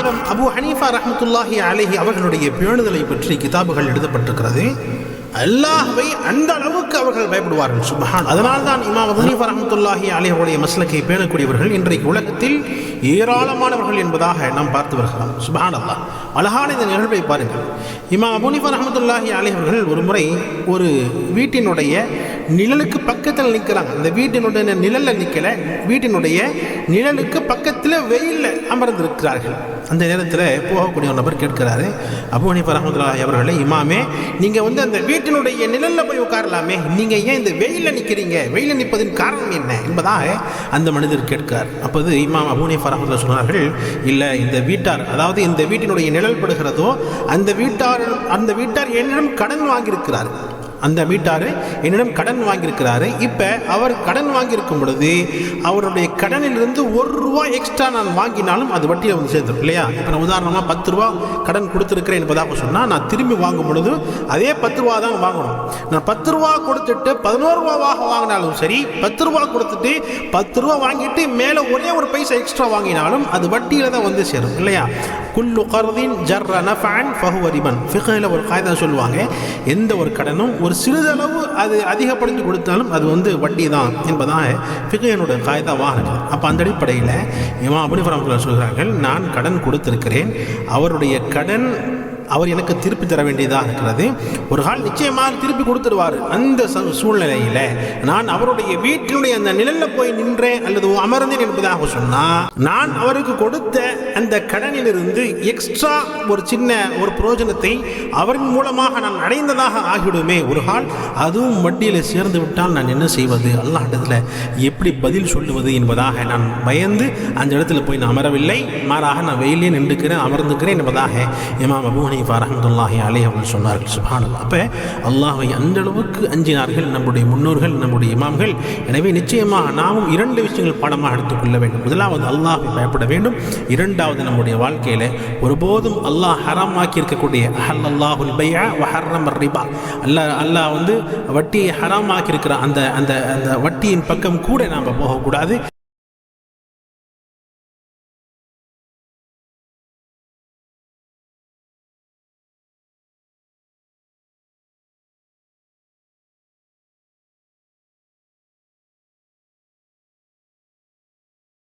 இமாம் Abu Hanifa ரஹமத்துல்லாஹி அலைஹி அவர்களுடைய பேணுதலை பற்றி கிதாபுகள் எழுதப்பட்டிருக்கிறது. அல்லாஹவை அந்த அளவுக்கு அவர்கள் பயப்படுவார்கள். சுபஹான் அதனால் தான் இமாம் அபு ரஹமத்துல்லாஹி ரஹ்மத்துல்லாஹி மஸ்லக்கை பேணக்கூடியவர்கள் இன்றைக்கு உலகத்தில் ஏராளமானவர்கள் என்பதாக நாம் பார்த்து வருகிறோம். சுபஹான் அல்லாஹ் அழகான இந்த நிகழ்வை பாருங்கள். இமாம் அபு ரஹமத்துல்லாஹி அலிஹர்கள் ஒரு முறை ஒரு வீட்டினுடைய நிழலுக்கு பக்கத்தில் நிற்கிறாங்க அந்த வீட்டினுடைய நிழலில் நிற்கல வீட்டினுடைய நிழலுக்கு பக்கத்தில் வெயிலில் அமர்ந்திருக்கிறார்கள். அந்த நேரத்தில் போகக்கூடிய ஒரு நபர் கேட்கிறாரு அபு ஹனீஃபா ரஹமத்துல்லாஹி அவர்களை இமாமே நீங்கள் வந்து அந்த வீட்டினுடைய நிழலில் போய் உட்காரலாமே? நீங்கள் ஏன் இந்த வெயிலில் நிற்கிறீங்க வெயிலில் நிற்பதின் காரணம் என்ன? என்பதாக அந்த மனிதர் கேட்கிறார். அப்போது இமாம் அபு ஹனீஃபா சொன்னார்கள் இல்லை இந்த வீட்டார் அதாவது இந்த வீட்டினுடைய நிழல் படுகிறதோ அந்த வீட்டார் அந்த வீட்டார் என்னிடம் கடன் வாங்கியிருக்கிறார். அந்த வீட்டார் என்னிடம் கடன் வாங்கியிருக்கிறாரு. இப்போ அவர் கடன் வாங்கியிருக்கும் பொழுது அவருடைய கடனிலிருந்து ஒரு ரூபா எக்ஸ்ட்ரா நான் வாங்கினாலும் அது வட்டியில் வந்து சேர்ந்துடும் இல்லையா? இப்போ நான் உதாரணமாக பத்து ரூபா கடன் கொடுத்துருக்கிறேன் என்பதாக சொன்னால் நான் திரும்பி வாங்கும் பொழுது அதே பத்து ரூபா தான் வாங்கணும். நான் பத்து ரூபா கொடுத்துட்டு பதினோரு ரூபாவாக வாங்கினாலும் சரி பத்து ரூபா கொடுத்துட்டு பத்து ரூபா வாங்கிட்டு மேலே ஒரே ஒரு பைசா எக்ஸ்ட்ரா வாங்கினாலும் அது வட்டியில் தான் வந்து சேரும் இல்லையா? குல்லு கருதின் ஜர்ர நஃபான் ஃபஹுவ ரிபன். ஒரு காய்தான் சொல்லுவாங்க எந்த ஒரு கடனும் ஒரு சிறிதளவு அது அதிகப்படுத்தி கொடுத்தாலும் அது வந்து வட்டி தான் என்பதாக ஃபிகையனுடைய காய்தாவாக இருக்குது அப்போ அந்த அடிப்படையில் இமாம் அபுனி சொல்கிறார்கள் நான் கடன் கொடுத்திருக்கிறேன். அவருடைய கடன் அவர் எனக்கு திருப்பி தர வேண்டியதாக இருக்கிறது. ஒரு கால் நிச்சயமாக திருப்பி கொடுத்துருவார் அந்த சூழ்நிலையில் நான் அவருடைய வீட்டினுடைய அந்த நிழலில் போய் நின்றேன் அல்லது அமர்ந்தேன் என்பதாக சொன்னால் நான் அவருக்கு கொடுத்த அந்த கடனிலிருந்து எக்ஸ்ட்ரா ஒரு சின்ன ஒரு பிரயோஜனத்தை அவரின் மூலமாக நான் அடைந்ததாக ஆகிவிடுமே. ஒரு கால் அதுவும் வட்டியில் சேர்ந்து விட்டால் நான் என்ன செய்வது? அல்லாண்டத்தில் எப்படி பதில் சொல்லுவது என்பதாக நான் பயந்து அந்த இடத்துல போய் நான் அமரவில்லை. மாறாக நான் வெயிலே நின்றுக்கிறேன் அமர்ந்துக்கிறேன் என்பதாக இமாம் அபு ஹனீஃபா ரஹமதுல்லாஹி அலே அவர்கள் சொன்னார்கள் சுபானல் அப்போ அல்லாஹை அந்த அளவுக்கு அஞ்சினார்கள் நம்முடைய முன்னோர்கள் நம்முடைய இமாம்கள். எனவே நிச்சயமாக நாமும் இரண்டு விஷயங்கள் பாடமாக எடுத்துக்கொள்ள வேண்டும். முதலாவது அல்லாஹை பயப்பட வேண்டும். இரண்டாவது நம்முடைய வாழ்க்கையில் ஒருபோதும் அல்லாஹ் ஹராமாக்கி இருக்கக்கூடிய அஹல் அல்லாஹுல் பையா வஹர்ரம் ரிபா. அல்லாஹ் அல்லாஹ் வந்து வட்டியை ஹராமாக்கி இருக்கிற அந்த அந்த அந்த வட்டியின் பக்கம் கூட நாம் போகக்கூடாது.